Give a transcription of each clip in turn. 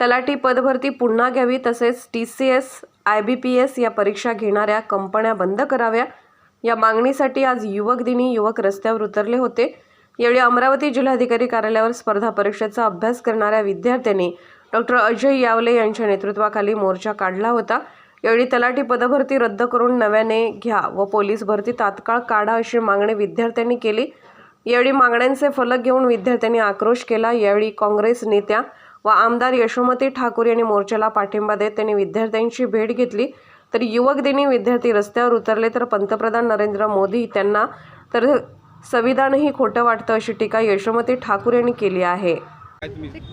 तलाठी पदभरती पुन्हा घ्यावी तसेच T C S I B P S या परीक्षा घेणाऱ्या कंपन्या बंद कराव्या. या मागणीसाठी आज युवक दिनी युवक रस्त्यावर उतरले होते. यावेळी अमरावती जिल्हाधिकारी कार्यालयावर स्पर्धा परीक्षेचा अभ्यास करणाऱ्या विद्यार्थ्यांनी डॉक्टर अजय यावले यांच्या नेतृत्वाखाली मोर्चा काढला होता. यावेळी तलाठी पदभरती रद्द करून नव्याने घ्या व पोलीस भरती तात्काळ काढा अशी मागणी विद्यार्थ्यांनी केली. यावेळी मागण्यांचे फलक घेऊन विद्यार्थ्यांनी आक्रोश केला. यावेळी काँग्रेस नेत्या व आमदार यशोमती ठाकूर यांनी मोर्चाला पाठिंबा देत त्यांनी विद्यार्थ्यांची भेट घेतली. तर युवक दिनी विद्यार्थी रस्त्यावर उतरले तर पंतप्रधान नरेंद्र मोदी त्यांना तर संविधानही खोटं वाटतं अशी टीका यशोमती ठाकूर यांनी केली आहे.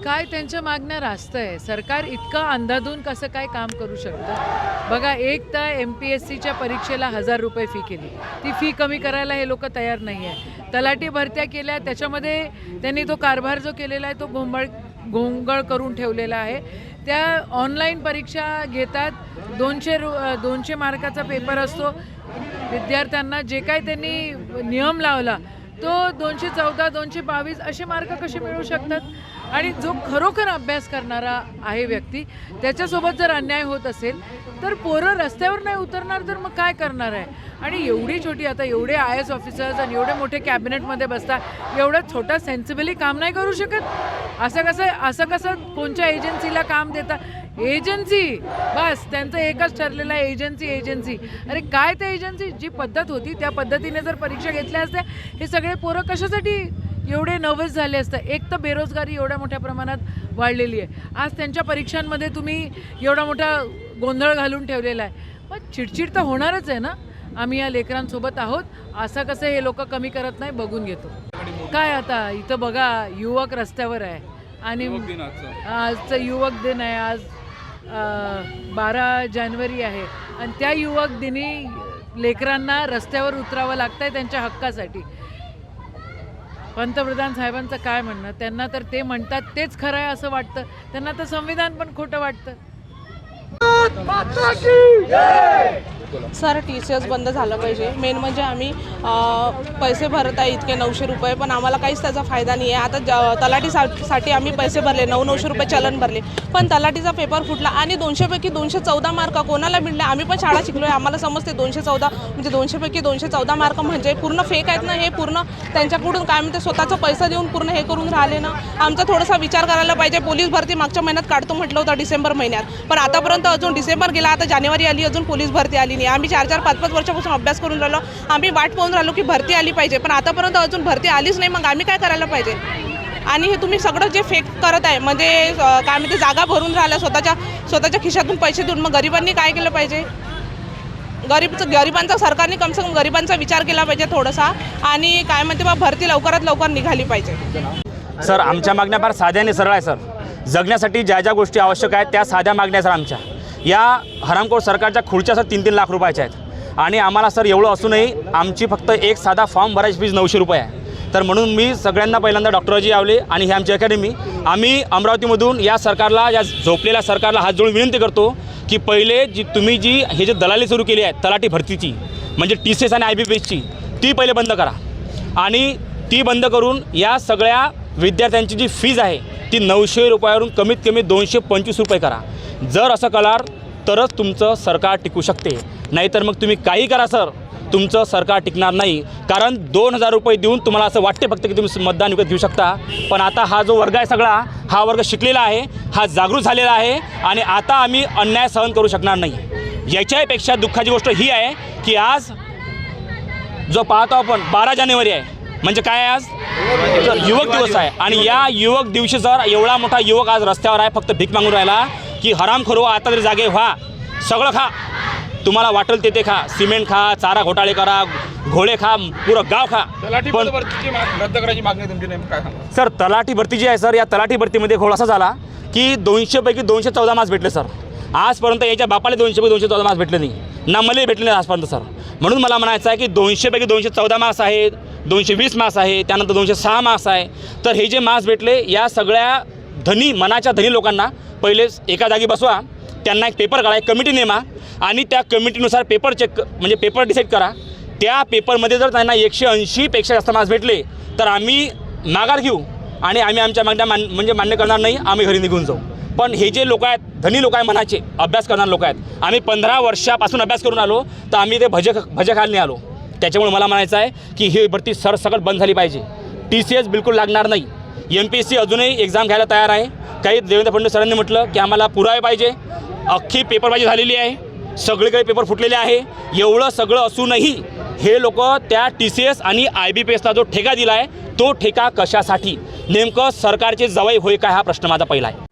काय त्यांच्या मागण्या रास्त आहे सरकार इतकं अंदाधून कसं काय काम करू शकतं? बघा एक तर एम पी एस सीच्या परीक्षेला हजार रुपये फी केली. ती फी कमी करायला हे लोक तयार नाही आहे तलाठी भरत्या केल्या त्याच्यामध्ये त्यांनी तो कारभार जो केलेला आहे तो घोंबळ गोंगळ करून ठेवलेला आहे. त्या ऑनलाईन परीक्षा घेतात. दोनशे रु दोनशे मार्काचा पेपर असतो. विद्यार्थ्यांना जे काय त्यांनी नियम लावला तो दोनशे चौदा दोनशे बावीस असे मार्क कसे मिळू शकतात? आणि जो खरोखर अभ्यास करणारा आहे व्यक्ती त्याच्यासोबत जर अन्याय होत असेल तर पोरं रस्त्यावर नाही उतरणार तर मग काय करणार आहे? आणि एवढी छोटी आता एवढे आय एस ऑफिसर्स आणि एवढे मोठे कॅबिनेटमध्ये बसता एवढं छोटा सेन्सिबली काम नाही करू शकत? असं कसं असं कसं कोणत्या एजन्सीला काम देता? एजन्सी बस त्यांचं एकच ठरलेलं आहे एजन्सी एजन्सी अरे काय ते एजन्सी जी पद्धत होती त्या पद्धतीने जर परीक्षा घेतल्या असत्या हे सगळे पोरं कशासाठी एवढे नर्वस झाले असतं. एक तर बेरोजगारी एवढ्या मोठ्या प्रमाणात वाढलेली आहे. आज त्यांच्या परीक्षांमध्ये तुम्ही एवढा मोठा गोंधळ घालून ठेवलेला आहे. मग चिडचिड तर होणारच आहे ना? आम्ही या लेकरांसोबत आहोत. असं कसं हे लोक कमी करत नाही बघून घेतो. काय आता? इथं बघा युवक रस्त्यावर आहे. आणि आजचं. युवक दिन आहे. आज बारा जानेवारी आहे. आणि त्या युवक दिनी लेकरांना रस्त्यावर उतरावं लागतं आहे त्यांच्या हक्कासाठी. पंतप्रधान साहेबांचं काय म्हणणं? त्यांना तर ते म्हणतात तेच खरं आहे असं वाटतं. त्यांना तर संविधान पण खोटं वाटतं. सर टी सी एस बंद झालं पाहिजे. मेन म्हणजे आम्ही पैसे भरत आहे इतके नऊशे रुपये पण आम्हाला काहीच त्याचा फायदा नाही आहे. आता ज तलाठीसाठी आम्ही पैसे भरले नऊ नऊशे रुपये चलन भरले. पण तलाठीचा पेपर फुटला आणि दोनशेपैकी दोनशे चौदा मार्क कोणाला मिळले आम्ही पण शाळा शिकलो आहे आम्हाला समजते दोनशे चौदा म्हणजे दोनशेपैकी दोनशे चौदा मार्क म्हणजे पूर्ण फेक आहेत ना? हे पूर्ण त्यांच्याकडून काय म्हणते स्वतःचा पैसा देऊन पूर्ण हे करून राहिले ना? आमचा थोडासा विचार करायला पाहिजे. पोलीस भरती मागच्या महिन्यात काढतो म्हटलं होतं डिसेंबर महिन्यात. पण आतापर्यंत अजून डिसेंबर गेला आता जानेवारी आली अजून पोलीस भरती आली. नाही आम्ही चार चार पाच पाच वर्षापासून अभ्यास करून राहिलो. आम्ही वाट पाहून राहिलो की भरती आली पाहिजे. पण आतापर्यंत अजून भरती आलीच नाही. मग आम्ही काय करायला पाहिजे? आणि हे तुम्ही सगळं जे फेक करत आहे म्हणजे काय म्हणते जागा भरून राहिल्या स्वतःच्या स्वतःच्या खिशातून पैसे देऊन मग गरिबांनी काय केलं पाहिजे? गरीबचं गरिबांचा सरकारने कम से कम गरिबांचा विचार केला पाहिजे थोडासा. आणि काय म्हणते बा भरती लवकरात लवकर निघाली पाहिजे. सर आमच्या मागण्या फार साध्या सरळ आहे सर. जगण्यासाठी ज्या ज्या गोष्टी आवश्यक आहेत त्या साध्या मागण्या सर आमच्या. या हरामखोर सरकारच्या खुर्च्या सर तीन तीन लाख रुपयाच्या आहेत. आणि आम्हाला सर एवढं असूनही आमची फक्त एक साधा फॉर्म भरायची फीज नऊशे रुपये आहे. तर म्हणून मी सगळ्यांना पहिल्यांदा डॉक्टरजी आवले आणि ही आमची अकॅडमी. आम्ही अमरावतीमधून या सरकारला या झोपलेल्या सरकारला हात जोडून विनंती करतो की पहिले जी तुम्ही जी हे जे दलाली सुरू केली आहे तलाठी भरतीची म्हणजे टी सी एस आणि आय बी पी एसची ती पहिले बंद करा. आणि ती बंद करून या सगळ्या विद्यार्थ्यांची जी फीज आहे ती नऊशे रुपयावरून कमीत कमी दोनशे पंचवीस रुपये करा. जर असं कराल तरच तुमचं सरकार टिकू शकते. नाहीतर मग तुम्ही काही करा सर. तुमचं सरकार टिकणार नाही. कारण दोन हजार रुपये देऊन तुम्हाला असं वाटते फक्त की तुम्ही मतदान विकत घेऊ शकता. पण आता हा जो वर्ग आहे सगळा हा वर्ग शिकलेला आहे हा जागृत झालेला आहे आणि आता आम्ही अन्याय सहन करू शकणार नाही. याच्यापेक्षा दुःखाची गोष्ट ही आहे की आज जो पाहतो आपण बारा जानेवारी आहे. म्हणजे काय आहे आज? युवक दिवस आहे. आणि या युवक दिवशी जर एवढा मोठा युवक आज रस्त्यावर आहे फक्त भीक मागून राहिला की हराम खरो आता तरी जागे व्हा. सगळं खा. तुम्हाला वाटेल ते ते खा. सिमेंट खा चारा घोटाळे करा घोडे खा पुरं गाव खा. तलाठी पण रद्द करायची मागणी तुमची नेमकं काय सांगा सर तलाठी भरती जी आहे सर. या तलाठी भरतीमध्ये घोळ असा झाला की दोनशेपैकी दोनशे चौदा मार्क्स भेटले सर. आजपर्यंत याच्या बापाला दोनशेपैकी दोनशे चौदा मार्क्स भेटले नाही. ना मला भेटले नाही आजपर्यंत सर. म्हणून मला म्हणायचं आहे की दोनशेपैकी दोनशे चौदा मार्क्स आहेत दोनशे वीस मार्क्स आहे त्यानंतर दोनशे सहा मार्क्स आहे. तर हे जे मार्क्स भेटले या सगळ्या धनी मनाच्या धनी लोकांना पहिले एका जागी बसवा त्यांना एक पेपर काढा एक कमिटी नेमा आणि त्या कमिटीनुसार पेपर चेक म्हणजे पेपर डिसाईड करा. त्या पेपरमध्ये जर त्यांना एकशे ऐंशीपेक्षा जास्त मार्क्स भेटले तर आम्ही माघार घेऊ आणि आम्ही आमच्या मागण्या मान म्हणजे मान्य करणार नाही आम्ही घरी निघून जाऊ. पण हे जे लोक आहेत धनी लोक आहे मनाचे अभ्यास करणारे लोक आहेत आम्ही पंधरा वर्षापासून अभ्यास करून आलो तर आम्ही ते भजे भजे खायला आलो. त्याच्यामुळे मला म्हणायचं आहे की ही भरती सरसकट बंद झाली पाहिजे. टी सी एस बिलकुल लागणार नाही. एम पी एस सी अजूनही एक्झाम घ्यायला तयार आहे. काही देवेंद्र फडणवीस सरांनी म्हटलं की आम्हाला पुरावे पाहिजे. अख्खी पेपरबाजी झालेली आहे. सगळीकडे पेपर फुटलेले आहे. एवढं सगळं असूनही हे लोक त्या टी सी एस आणि आय बी पी एसला जो ठेका दिला आहे तो ठेका कशासाठी? नेमकं सरकारचे जवाई होय काय हा प्रश्न माझा पहिला आहे.